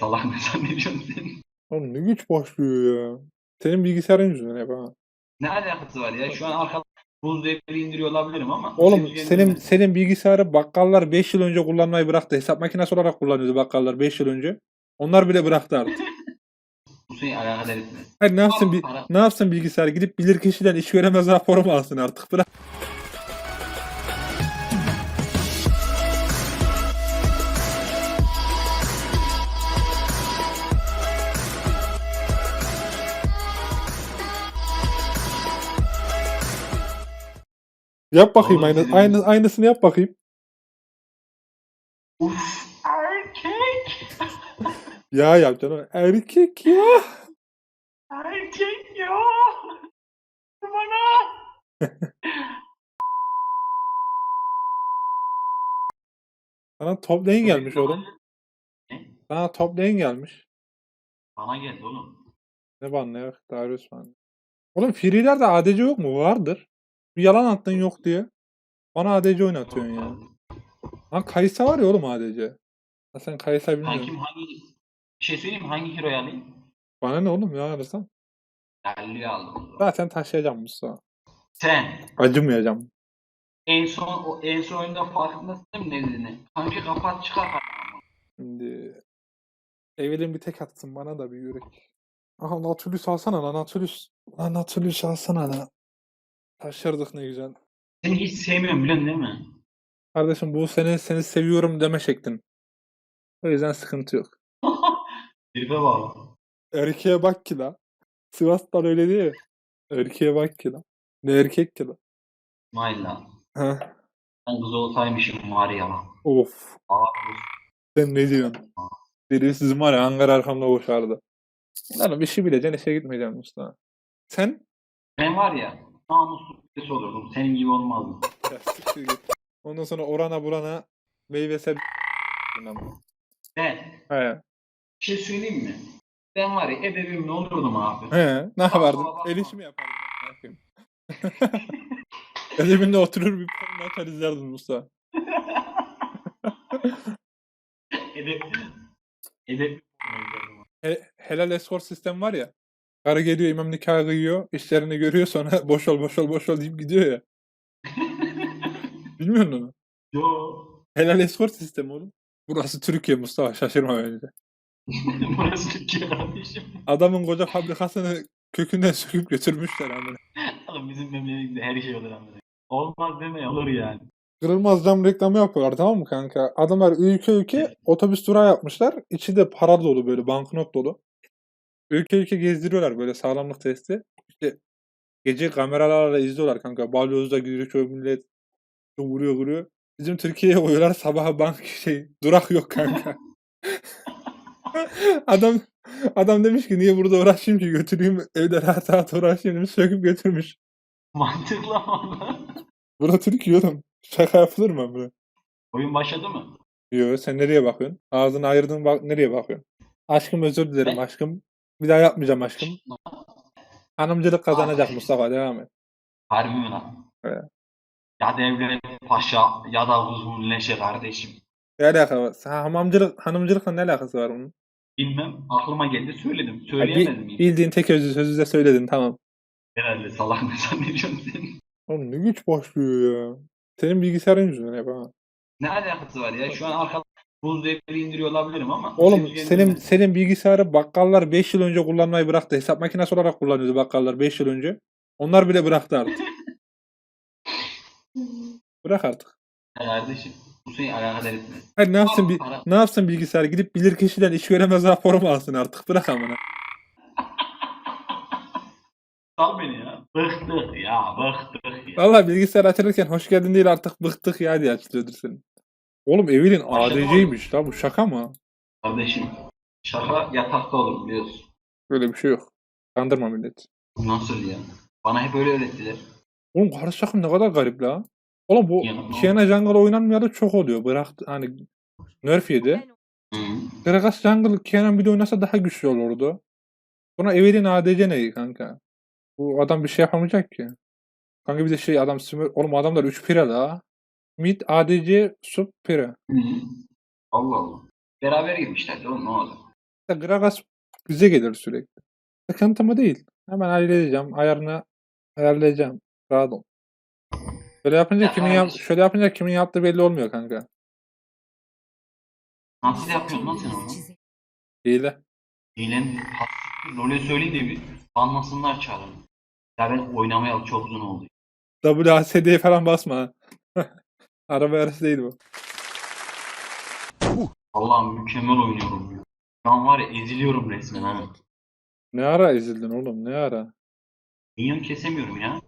Salak mı zannediyorsun sen? Oğlum ne güç başlıyor ya. Senin bilgisayarın yüzünden hep ha. Ne alakası var ya? Şu an arkada buz devri indiriyor olabilirim ama. Oğlum Şey senin üzerinde- senin bilgisayarı bakkallar 5 yıl önce kullanmayı bıraktı. Hesap makinesi olarak kullanıyordu bakkallar 5 yıl önce. Onlar bile bıraktı artık. Bu seni alakadar etmez. Hayır ne yapsın bi- ne yapsın bilgisayar gidip bilir kişiden iş göremez raporu mu alsın artık bırak. Yap bakayım Oğlum aynı, aynı aynısını yap bakayım. Erkek. Ya yap canım. Erkek ya. Erkek ya. Bana. Sana top lane gelmiş oğlum. Sana top lane gelmiş. Bana geldi oğlum. Ne banla ya? Darius banla. Oğlum Free'lerde ADC yok mu? Vardır. Yalan attın yok diye. Bana ADC oynatıyorsun ya. Lan Kaysa var ya oğlum ADC. Ha sen Kaysa bilmiyorsun. Hangi hangi bir şey söyleyeyim mi? Hangi hero'yu alayım? Bana ne oğlum ya alırsam. Galio'yu aldım. Zaten taşıyacağım Mustafa. Sen Acımayacağım. en son o en son oyunda farkındasın değil mi ne dediğini? Kanka kapat çıkar. Şimdi Evelyn bir tek atsın bana da bir yürek. Aha Nautilus alsana lan Nautilus. Lan Nautilus alsana lan. Taşırdık ne güzel. Seni hiç sevmiyorum biliyorsun değil mi? Kardeşim bu seni seni seviyorum deme şeklin. O yüzden sıkıntı yok. Herife bağlı. Erkeğe bak ki la. Sivas'tan öyle değil. Erkeğe bak ki la. Ne erkek ki la. Lan. Heh. Ben kız olsaymışım var ya. Of. Abi Sen ne diyorsun? Delilsizim var ya Ankara arkamda koşardı. Lan bir şey bileceksin işe gitmeyeceğim Mustafa. Sen? ben var ya namuslu birisi olurdum. Senin gibi olmazdım. Ya siktir git. Ondan sonra orana burana meyve sebze. Ben He. bir şey söyleyeyim mi? Ben var ya ebevimle olurdum abi. He. Ne yapardın? baba. El işi mi yapardın? Ne yapayım? Oturur bir porno atar izlerdin Mustafa. Edep. Edep. He, helal escort sistem var ya. Karı geliyor imam nikahı kıyıyor. işlerini görüyor sonra boş ol boş ol boş ol deyip gidiyor ya. Bilmiyor musun onu? Yo. Helal escort sistemi oğlum. Burası Türkiye Mustafa şaşırma bence. Burası Türkiye kardeşim. Adamın koca fabrikasını kökünden söküp götürmüşler amına. Oğlum bizim memleketimizde her şey olur anladın. Olmaz deme olur yani. Kırılmaz cam reklamı yapıyorlar tamam mı kanka? Adamlar ülke ülke otobüs durağı yapmışlar. İçi de para dolu böyle banknot dolu. Ülke ülke gezdiriyorlar böyle sağlamlık testi. İşte gece kameralarla izliyorlar kanka. Balyozda çoğu millet vuruyor vuruyor. Bizim Türkiye'ye koyuyorlar sabaha bank şey durak yok kanka. adam adam demiş ki niye burada uğraşayım ki götüreyim evde rahat rahat uğraşayım demiş söküp götürmüş. Mantıklı ama. Burada Türkiye oğlum. Şaka yapılır mı bu? Oyun başladı mı? Yo sen nereye bakıyorsun? Ağzını ayırdın bak nereye bakıyorsun? Aşkım özür dilerim Ne? aşkım. Bir daha yapmayacağım aşkım. Hanımcılık kazanacak Ay. Mustafa devam et. Harbi mi lan? Evet. Ya devlet paşa ya da huzur leşe kardeşim. Ne alaka var? Sen hamamcılık, hanımcılıkla ne alakası var bunun? Bilmem aklıma geldi söyledim. Ya bi- Söyleyemedim. bildiğin tek özü sözü de söyledin tamam. Herhalde salak mı zannediyorsun sen? Oğlum ne güç başlıyor ya. Senin bilgisayarın yüzünden hep ha. Ne alakası var ya? Şu an arkada buz devri indiriyor olabilirim ama. Oğlum Şey senin üzerinde- senin bilgisayarı bakkallar 5 yıl önce kullanmayı bıraktı. Hesap makinesi olarak kullanıyordu bakkallar 5 yıl önce. Onlar bile bıraktı artık. Bırak artık. Kardeşim bu seni alakadar etmez. Hayır ne yapsın bi- Para- ne yapsın bilgisayar gidip bilir kişiden iş göremez raporu mu alsın artık bırak amına. Sal beni ya. Bıktık ya bıktık ya. Valla bilgisayar açılırken hoş geldin değil artık bıktık ya diye açılıyordur senin. Oğlum Evelyn ADC'ymiş la bu şaka mı? Kardeşim şaka yatakta olur biliyorsun. Böyle bir şey yok. Kandırma millet. Nasıl ya? Bana hep öyle öğrettiler. Oğlum karşı takım ne kadar garip la. Oğlum bu Ya, ne Kiana Jungle oynanmayalı çok oluyor. Bıraktı hani nerf yedi. Hı. Gragas Jungle Kiana bir de oynasa daha güçlü olurdu. Sonra Evelyn ADC ne kanka? Bu adam bir şey yapamayacak ki. Kanka bir de şey adam simür... Oğlum adamlar 3 pire la. Mid ADC sub pire. Allah Allah. Beraber girmişler oğlum ne oldu? İşte Gragas bize gelir sürekli. Sıkıntı mı değil. Hemen halledeceğim. Ayarını ayarlayacağım. Rahat ol. Şöyle yapınca Ya kimin yap şöyle yapınca kimin yaptığı belli olmuyor kanka. Nasıl yapıyorsun lan sen onu? Hile. Hilen LoL'e söyleyeyim de bir banlasınlar çağırın. Ya ben oynamayalı çok uzun oldu. WASD'ye falan basma. ha. Araba yarısı değil bu. Allah'ım mükemmel oynuyorum ya. Şu an var ya eziliyorum resmen ha. Ne ara ezildin oğlum ne ara? Minyon kesemiyorum ya.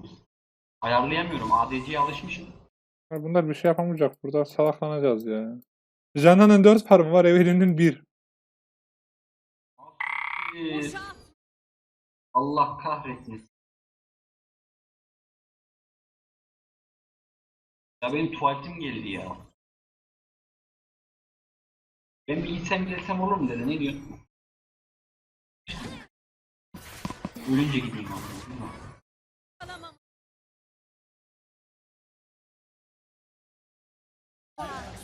Ayarlayamıyorum. ADC'ye alışmışım. Ya Bunlar bir şey yapamayacak. Burada salaklanacağız ya. Canan'ın 4 farmı var. Evelyn'in 1. Ee, Allah kahretsin. Ya benim tuvaletim geldi ya. Ben bir gitsem gelsem olur mu dedi. Ne diyorsun? Ölünce gideyim ama.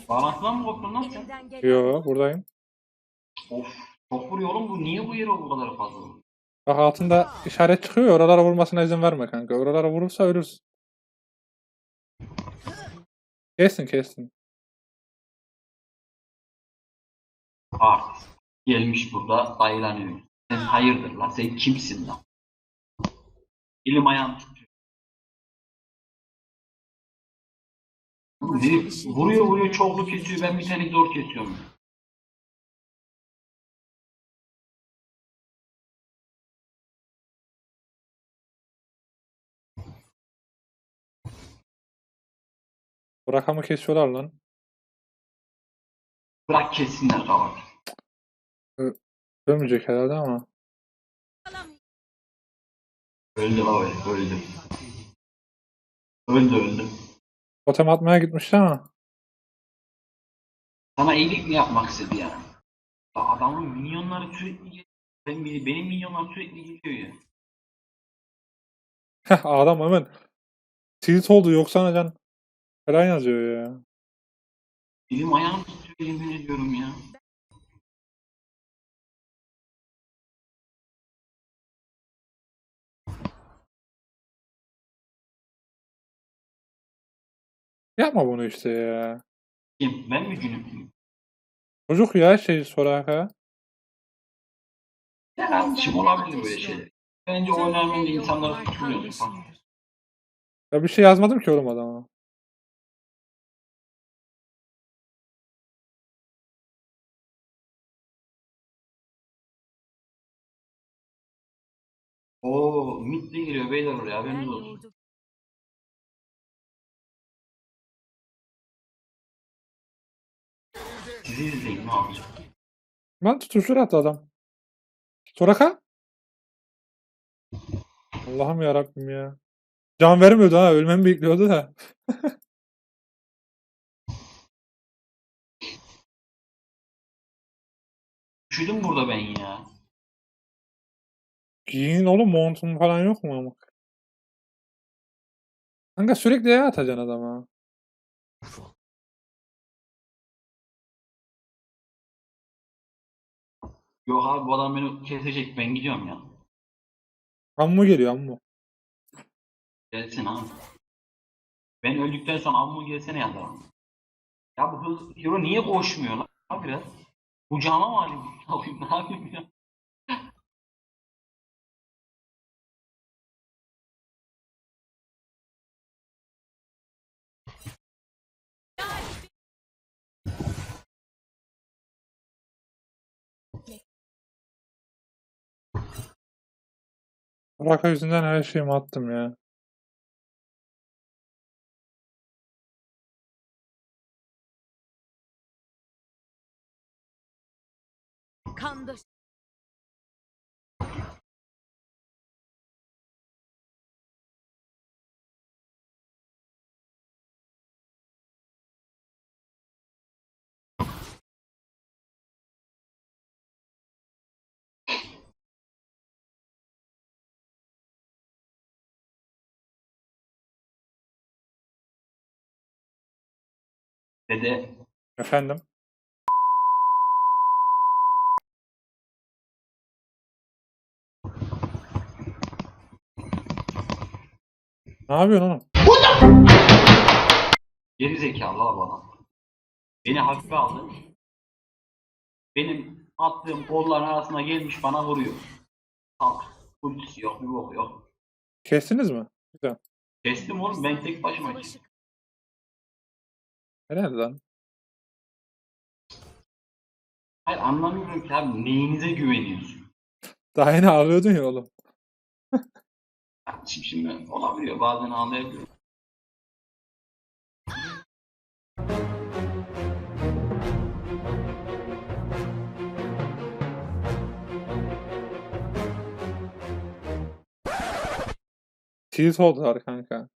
Bağlantıdan mı koptun lan sen? Yo buradayım. Of. Çok vuruyor oğlum bu. Niye bu yere bu kadar fazla? Bak altında işaret çıkıyor. Oralara vurmasına izin verme kanka. Oralara vurursa ölürsün. Kessin kessin. Art. Gelmiş burada dayılanıyor. Sen hayırdır lan? Sen kimsin lan? Elim ayağım tutuyor. Ne? Vuruyor vuruyor çoklu kesiyor. Ben bir tane zor kesiyorum. Rakamı kesiyorlar lan. Bırak kessinler kavat. Ölmeyecek herhalde ama. Öldü öyle, öldü. Öldü öldü. Totem atmaya gitmişti ama. Sana iyilik mi yapmak istedi ya? Ya Adamın minyonları sürekli geliyor. Benim, benim minyonlar sürekli geliyor ya. Heh, adam hemen tilt oldu yoksa can falan yazıyor ya. Elim ayağım tutuyor yemin ediyorum ya. Yapma bunu işte ya. Kim? Ben mi günüm? Çocuk ya şey sorak ha. Ya kardeşim olabilir böyle şeyler. Bence oynayınca insanları tutuluyorsun. Bak. Ya bir şey yazmadım ki oğlum adama. Oo, mid de giriyor beyler oraya haberiniz olsun. Sizi izleyin ne yapacak? Lan tutuşur attı adam. Soraka? Allah'ım ya Rabbim ya. Can vermiyordu ha. Ölmemi bekliyordu da. Üşüdüm burada ben ya. Giyin oğlum montum falan yok mu ama? Kanka sürekli yaya atacaksın adama. Yok abi bu adam beni kesecek ben gidiyorum ya. Ammu geliyor ammu. Gelsin abi. Ben öldükten sonra ammu gelsene yazarım. Ya bu hız hero niye koşmuyor lan abi biraz? Kucağıma mı alayım? Alayım ne yapayım ya? Raka yüzünden her şeyimi attım ya. ve de Efendim? Ne yapıyorsun oğlum? geri zekalı abi adam. Beni hafife aldı. Benim attığım kolların arasına gelmiş bana vuruyor. Salak. Ultisi yok, bir yok. Kestiniz mi? Güzel. Kestim oğlum ben tek başıma. kestim. Helal lan. Hayır anlamıyorum ki abi neyinize güveniyorsun? Daha yeni ağlıyordun ya oğlum. Şimdi, şimdi olabiliyor bazen ağlayabiliyor. Tilt oldular kanka.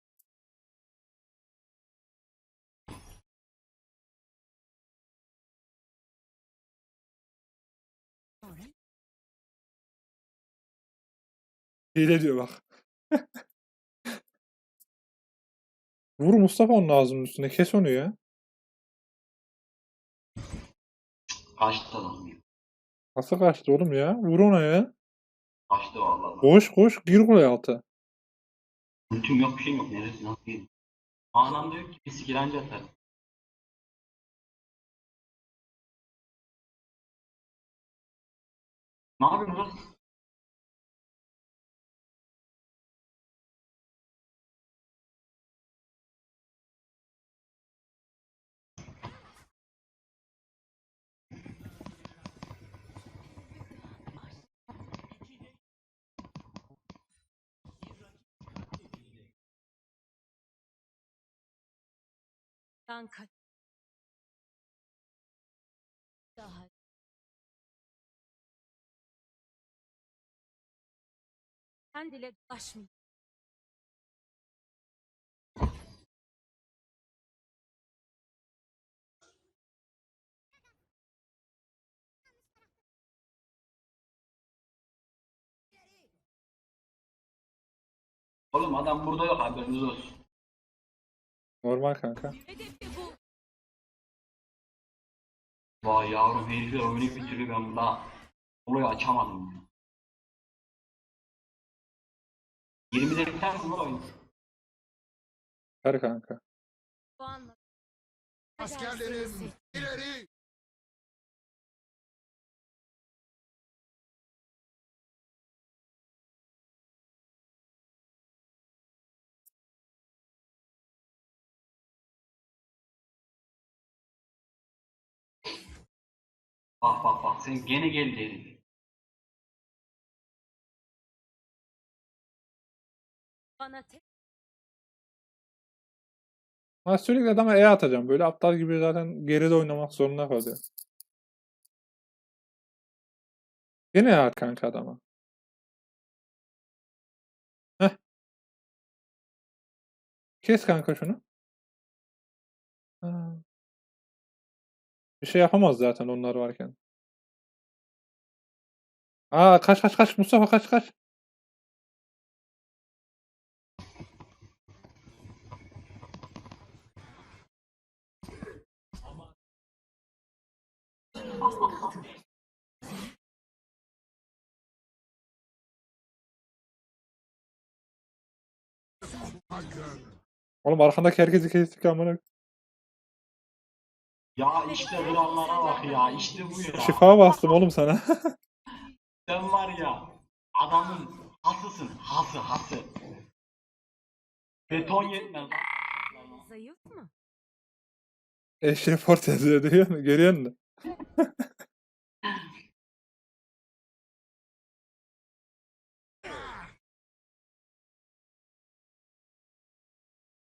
Hile diyor bak. Vur Mustafa onun ağzının üstüne. Kes onu ya. Kaçtı ya. Nasıl kaçtı oğlum ya? Vur ona ya. Kaçtı vallahi. Koş koş. Gir kule altı. Ultim yok bir şeyim yok. Neresi nasıl değil. Manam da yok ki. Bir skill anca atar. Ne yapıyorsunuz? Sen kaç. Daha. Sen dile dolaşmayın. Oğlum adam burada yok haberiniz olsun. Normal kanka. Vay yavrum herifler oyunu bitiriyor ben burada. Olayı açamadım ya. 20'de biter mi lan oyun? Ver kanka. Askerlerim ileri! Bak bak bak sen gene gel herif. Bana tek Ha sürekli adama E atacağım. Böyle aptal gibi zaten geride oynamak zorunda kalıyor. Yine E at kanka adama. Heh. Kes kanka şunu. Ha. Bir şey yapamaz zaten onlar varken. Aa kaç kaç kaç Mustafa kaç kaç. Oğlum arkandaki herkesi kestik amına. Ya işte krallara bak ya işte bu ya. Şifa bastım oğlum sana. Sen var ya adamın hasısın hası hası. Beton yetmez. zayıf mı? Eşref Fort yazıyor diyor mu? Görüyor musun?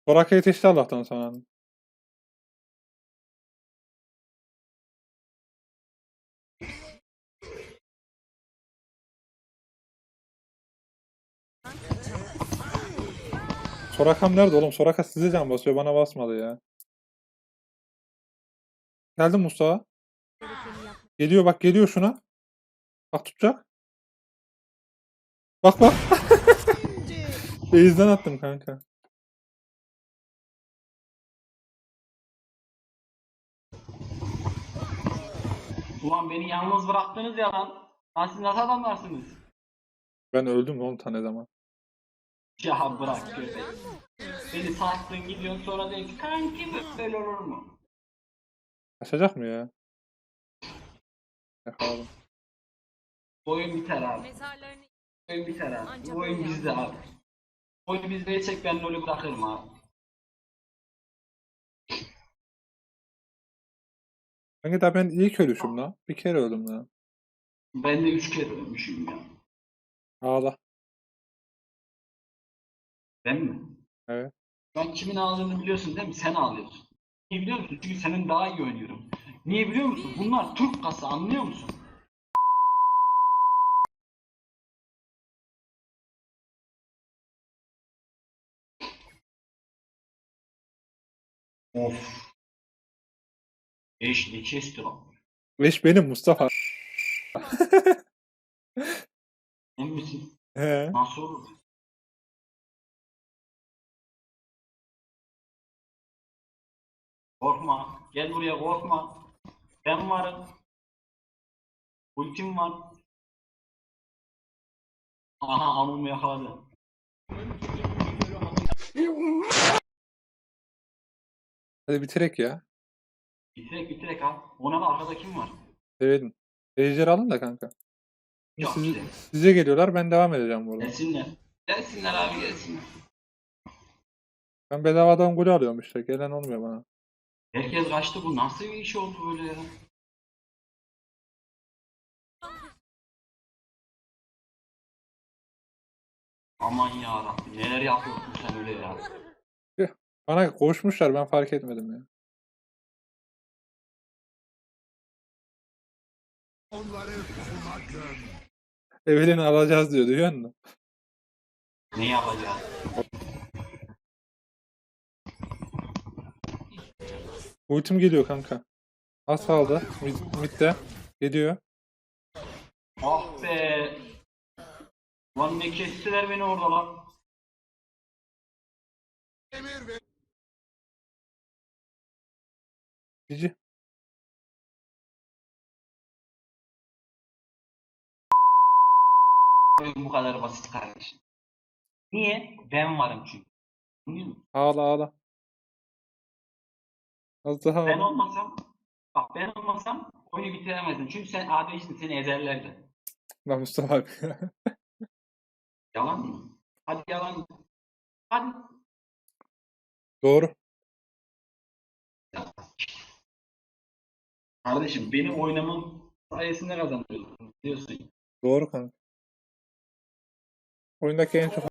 Soraka yetişti Allah'tan sonra. Sorakam nerede oğlum? Soraka size can basıyor. Bana basmadı ya. Geldi Mustafa. Geliyor bak geliyor şuna. Bak tutacak. Bak bak. Beyizden attım kanka. Ulan beni yalnız bıraktınız ya lan. Lan siz nasıl adamlarsınız? Ben öldüm 10 tane zaman. Ya bırak köpek. Beni sattın gidiyorsun sonra diyorsun ki kanki böyle olur mu? Açacak mı ya? Yakaladım. Bu oyun biter abi. Mezarlarını oyun biter abi. Ancak Bu oyun öyle bizde abi. Oyun bizdeyse ben LoL'ü bırakırım abi. Kanka daha ben ilk ölüşüm lan. Bir kere öldüm lan. Ben de üç kere ölmüşüm ya. Ağla. Ben mi? Evet. Ben kimin ağladığını biliyorsun değil mi? Sen ağlıyorsun. Niye biliyor musun? Çünkü senin daha iyi oynuyorum. Niye biliyor musun? Bunlar Türk kası anlıyor musun? Of. Eşli kesti lan. Eş benim Mustafa. Emin misin? He. Nasıl olur? Korkma. Gel buraya korkma. Ben varım. Ultim var. Aha amumu yakaladı. Hadi bitirek ya. Bitirek bitirek ha. Ona da arkada kim var? Sevelim. Ejder alın da kanka. Yok siz- işte. size geliyorlar ben devam edeceğim burada. Gelsinler. Gelsinler abi gelsinler. Ben bedavadan gol alıyorum işte. Gelen olmuyor bana. Herkes kaçtı bu nasıl bir iş oldu böyle ya? Aman ya Rabbi neler yapıyorsun sen öyle ya? Bana koşmuşlar ben fark etmedim ya. Onları kovmakın. Evelyn'i alacağız diyor duyuyor musun? Ne yapacağız? Ultim geliyor kanka. Az kaldı. Mid, midde. Geliyor. Ah be! Lan ne kestiler beni orada lan. Oyun bu kadar basit kardeşim. Niye? Ben varım çünkü. Ağla ağla. Az daha Ben olmasam, bak ben olmasam oyunu bitiremezdin. Çünkü sen AD'sin seni ezerlerdi. Lan Mustafa abi. Yalan mı? Hadi yalan. Hadi. Doğru. Kardeşim benim oynamam sayesinde kazanıyorsun. Diyorsun. Doğru kanka. Oyundaki en çok